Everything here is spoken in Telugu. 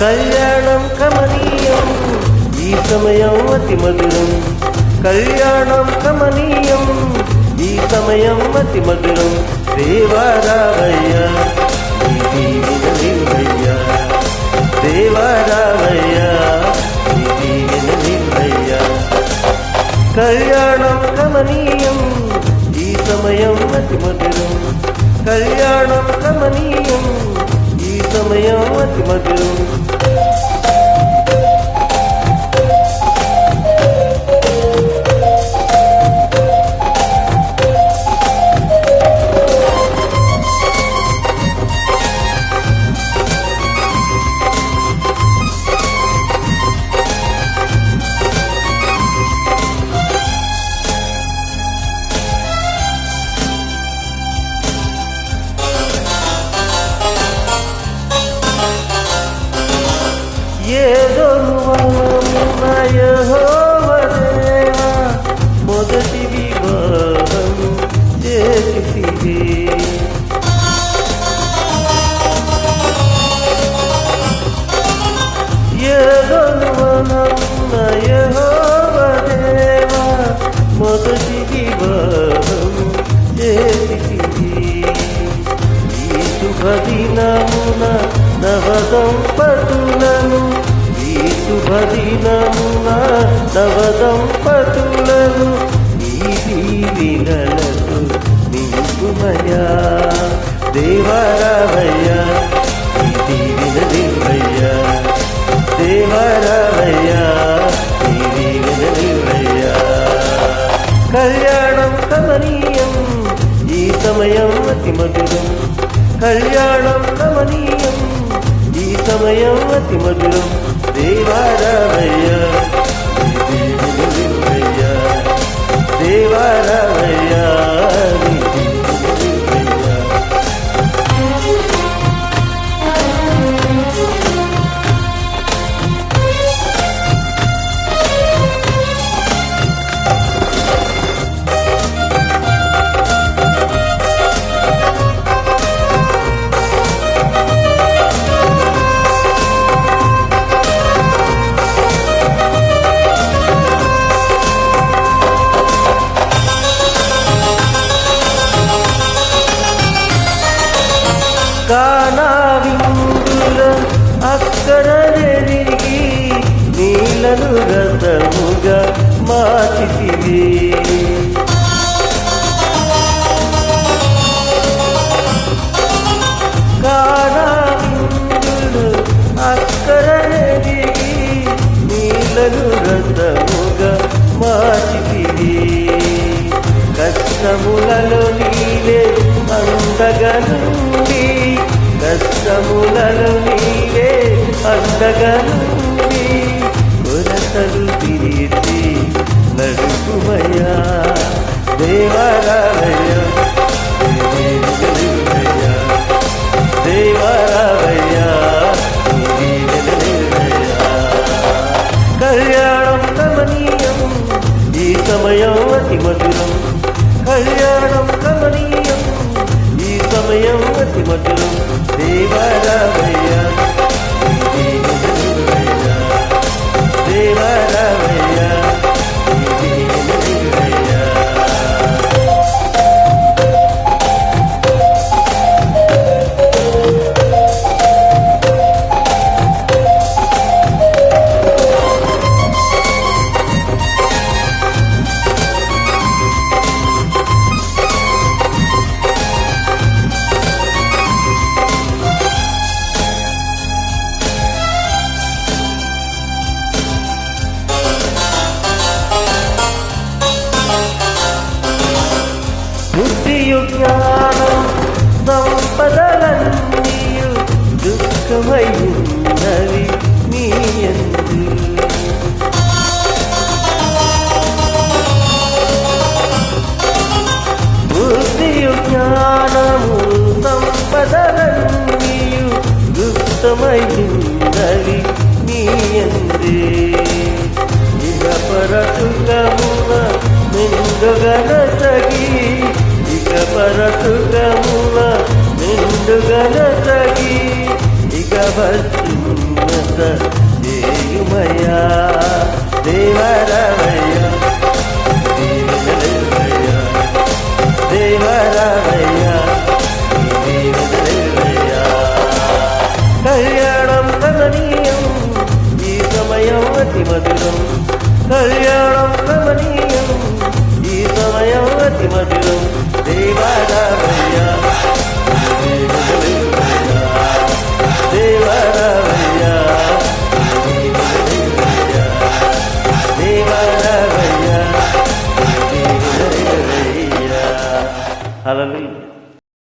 కళ్యాణం కమనీయం ఈ సమయం అతి మధురం. కళ్యాణం కమనీయం ఈ సమయం అతి మధురం. దేవారావయ్య ఈ దేవారావయ్య కళ్యాణం కమనీయం ఈ సమయం అతి మధురం. కళ్యాణం కమనీయం ఈ సమయం అతి మధురం. మొదటి వివాహం చేసివే ఏదో రమణీయం ఈ సమయం అతి మధురం. కళ్యాణం రమణీయం ఈ సమయం అతి మధురం. దేవారామయ్య దేవారామయ్యా. అక్కడ ఎరిగి నీలను రథముగా మార్చితివి. కానా విందులు అక్కడ నీలను రథముగా మార్చితివి. కష్టములలో నీలే అంతగనుండి కష్టములలో నీవే అండగా నుండి కొరతలు తీర్చి నడుపుమయ్యా. దేవారావయ్య దేవారావయ్య. కళ్యాణం రమణీయం ఈ సమయం అతి మధురం. సంపదలన్నీయు దుఃఖమయ్యున్నవి నీ యందు బుద్ధియు జ్ఞానము సంపదలన్నీయు దుఃఖమయ్యున్నవి నీ పండుగలసగి ఇక వస్తున్నత దేవుమయా దేవరమయ దేవరమయ దేవరమయ దేవరమయ కళ్యాణం రమణీయం ఈ సమయం అతి మధురం కళ్యాణం రమణీయం ఈ సమయం అతి మధురం దేవరమయ దేవరావయ్యా దేవరావయ్యా హల్లెలూయా